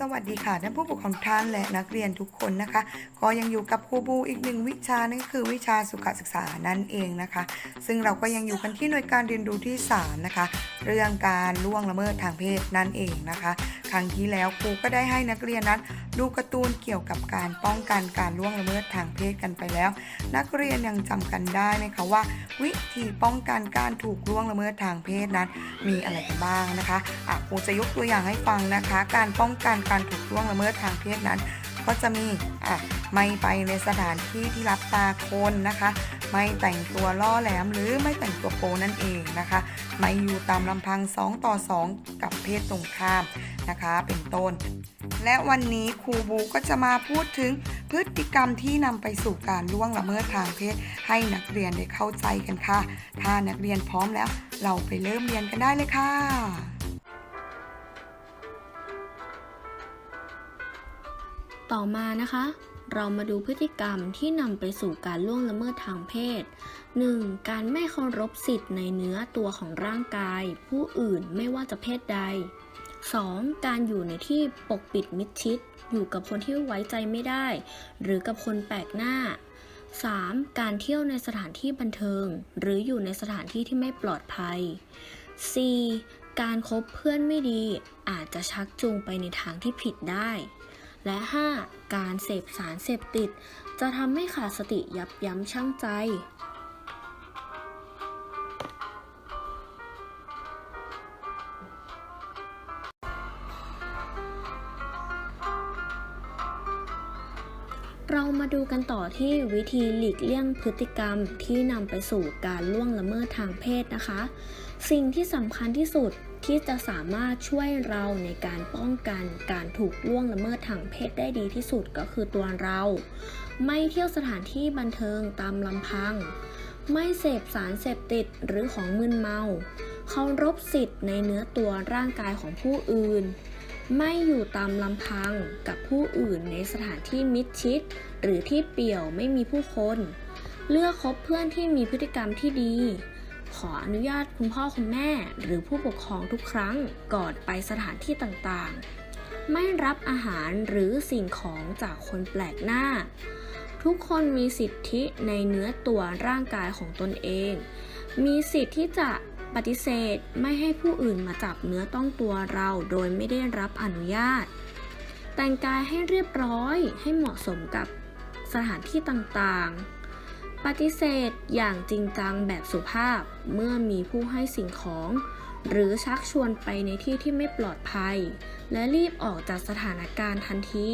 สวัสดีค่ะท่านผู้ปกครองท่านและนักเรียนทุกคนนะคะ ก็ยังอยู่กับครูบูอีกหนึ่งวิชานั่นก็คือวิชาสุขศึกษานั่นเองนะคะ ซึ่งเราก็ยังอยู่กันที่หน่วยการเรียนรู้ที่ 3 นะคะ เรื่องการล่วงละเมิดทางเพศนั่นเองนะคะ ครั้งที่แล้วครูก็ได้ให้นักเรียนนั้นดูการ์ตูนเกี่ยวกับการป้องกันการล่วงละเมิดทางเพศกันไปแล้ว นักเรียนยังจำกันได้ไหมคะว่า วิธีป้องกันการถูกล่วงละเมิดทางเพศนั้น มีอะไรกันบ้างนะคะอะครูจะยกตัวอย่างให้ฟังนะคะ การป้องกันการถูกล่วงละเมิดทางเพศนั้นก็จะมีอะไม่ไปในสถานที่ที่รับตาคนนะคะ ไม่แต่งตัวล่อแหลมหรือไม่แต่งตัวโปนั่นเองนะคะไม่อยู่ตามลำพัง 2 ต่อ 2 กับเพศตรงข้ามนะคะเป็นต้น และวันนี้ครูบูก็จะมาพูดถึงพฤติกรรมที่นำไปสู่การล่วงละเมิดทางเพศ ให้นักเรียนได้เข้าใจกันค่ะ ถ้านักเรียนพร้อมแล้ว เราไปเริ่มเรียนกันได้เลยค่ะต่อมานะคะ เรามาดูพฤติกรรมที่นำไปสู่การล่วงละเมิดทางเพศ 1. การไม่เคารพสิทธิ์ในเนื้อตัวของร่างกาย ผู้อื่นไม่ว่าจะเพศใด 2. การอยู่ในที่ปกปิดมิดชิด อยู่กับคนที่ไว้ใจไม่ได้ หรือกับคนแปลกหน้า 3. การเที่ยวในสถานที่บันเทิง หรืออยู่ในสถานที่ที่ไม่ปลอดภัย 4. การคบเพื่อนไม่ดีอาจจะชักจูงไปในทางที่ผิดได้ และ 5. การเสพสารเสพติด จะทำให้ขาดสติยับยั้งชั่งใจ เรามาดูกันต่อที่วิธีหลีกเลี่ยงพฤติกรรมที่นำไปสู่การล่วงละเมิดทางเพศนะคะ สิ่งที่สำคัญที่สุด ที่จะสามารถช่วยเราในการป้องกันการถูกล่วงละเมิดทางเพศได้ดีที่สุดก็คือตัวเรา ไม่เที่ยวสถานที่บันเทิงตามลำพัง ไม่เสพสารเสพติดหรือของมึนเมาเคารพสิทธิ์ในเนื้อตัวร่างกายของผู้อื่น ไม่อยู่ตามลำพังกับผู้อื่นในสถานที่มิดชิด หรือที่เปี่ยวไม่มีผู้คน เลือกคบเพื่อนที่มีพฤติกรรมที่ดี ขออนุญาตคุณพ่อคุณแม่ หรือผู้ปกครองทุกครั้งก่อนไปสถานที่ต่างๆ ไม่รับอาหารหรือสิ่งของจากคนแปลกหน้า ทุกคนมีสิทธิในเนื้อตัวร่างกายของตนเอง มีสิทธิที่จะปฏิเสธไม่ให้ผู้อื่นมาจับเนื้อต้องตัวเราโดยไม่ได้รับอนุญาต แต่งกายให้เรียบร้อยให้เหมาะสมกับสถานที่ต่างๆ ปฏิเสธอย่างจริงจังแบบสุภาพเมื่อมีผู้ให้สิ่งของ หรือชักชวนไปในที่ที่ไม่ปลอดภัย และรีบออกจากสถานการณ์ทันที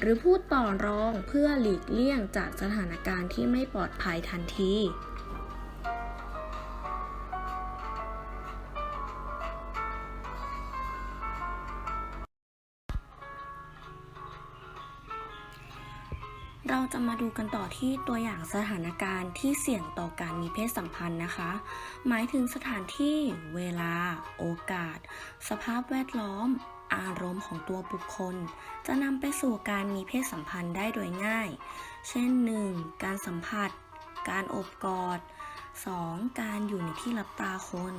หรือพูดต่อรองเพื่อหลีกเลี่ยงจากสถานการณ์ที่ไม่ปลอดภัยทันที เราจะมาดูกันต่อที่ตัวอย่างสถานการณ์ที่เสี่ยงต่อการมีเพศสัมพันธ์นะคะ หมายถึงสถานที่ เวลา โอกาส สภาพแวดล้อม อารมณ์ของตัวบุคคล จะนำไปสู่การมีเพศสัมพันธ์ได้โดยง่าย เช่น 1. การสัมผัส การโอบกอด 2. การอยู่ในที่รับตาคน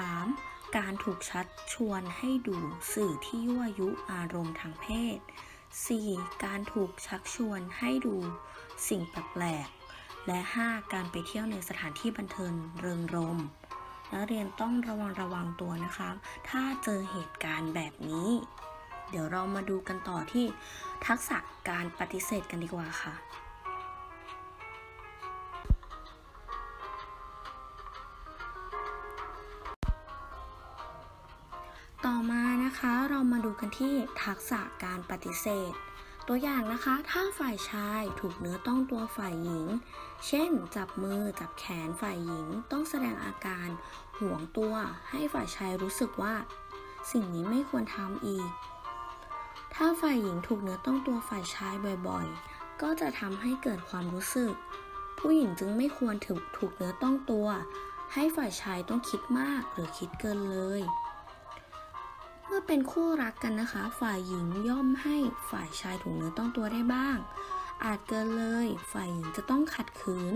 3. การถูกชัดชวนให้ดูสื่อที่ยั่วยุอารมณ์ทางเพศ 4. การถูกชักชวนให้ดูสิ่งแปลกๆ และ 5. การไปเที่ยวในสถานที่บันเทิงเริงรมย์นักเรียนต้องระวังระวังตัวนะคะ ถ้าเจอเหตุการณ์แบบนี้ เดี๋ยวเรามาดูกันต่อที่ทักษะการปฏิเสธกันดีกว่าค่ะ ต่อมา เรามาดูกันที่ทักษะการปฏิเสธ ตัวอย่างนะคะ ถ้าฝ่ายชายถูกเนื้อต้องตัวฝ่ายหญิง เช่น จับมือจับแขนฝ่ายหญิง ต้องแสดงอาการห่วงตัว ให้ฝ่ายชายรู้สึกว่า สิ่งนี้ไม่ควรทำอีก ถ้าฝ่ายหญิงถูกเนื้อต้องตัวฝ่ายชายบ่อยๆ ก็จะทำให้เกิดความรู้สึก ผู้หญิงจึงไม่ควรถูกถูกเนื้อต้องตัว ให้ฝ่ายชายต้องคิดมากหรือคิดเกินเลย เมื่อเป็นคู่รักกันนะคะ ฝ่ายหญิงย่อมให้ฝ่ายชายถูกเนื้อต้องตัวได้บ้าง อาจเกินเลย ฝ่ายหญิงจะต้องขัดขืน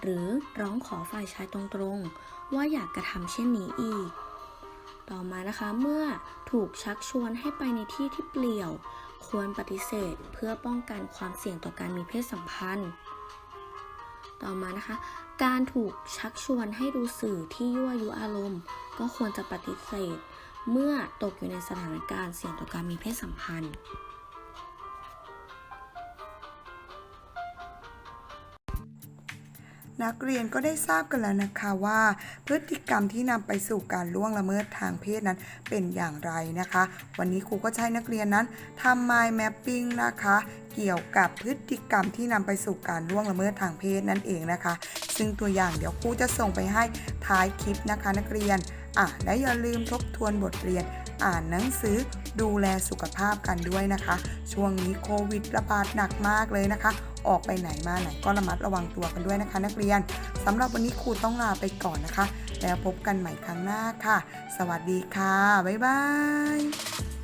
หรือร้องขอฝ่ายชายตรงๆ ว่าอยากกระทำเช่นนี้อีก ต่อมานะคะเมื่อถูกชักชวนให้ไปในที่ที่เปลี่ยว ควรปฏิเสธเพื่อป้องกันความเสี่ยงต่อการมีเพศสัมพันธ์ ต่อมานะคะ การถูกชักชวนให้ดูสื่อที่ยั่วยุอารมณ์ ก็ควรจะปฏิเสธ เมื่อตกอยู่ในสถานการณ์เสี่ยงต่อการมีเพศสัมพันธ์ นักเรียนก็ได้ทราบกันแล้วนะคะว่า พฤติกรรมที่นำไปสู่การล่วงละเมิดทางเพศนั้นเป็นอย่างไรนะคะ วันนี้ครูก็ใช้นักเรียนนั้นทำ mind mapping นะคะ เกี่ยวกับพฤติกรรมที่นำไปสู่การล่วงละเมิดทางเพศนั่นเองนะคะ ซึ่งตัวอย่างเดี๋ยวครูจะส่งไปให้ท้ายคลิปนะคะนักเรียนอะและอย่าลืมทบทวนบทเรียน อ่านหนังสือดูแลสุขภาพกันด้วยนะคะ ช่วงนี้โควิดระบาดหนักมากเลยนะคะ ออกไปไหนมาไหนก็ระมัดระวังตัวกันด้วยนะคะ นักเรียนสำหรับวันนี้ครูต้องลาไปก่อนนะคะ แล้วพบกันใหม่ครั้งหน้าค่ะ สวัสดีค่ะ บ๊ายบาย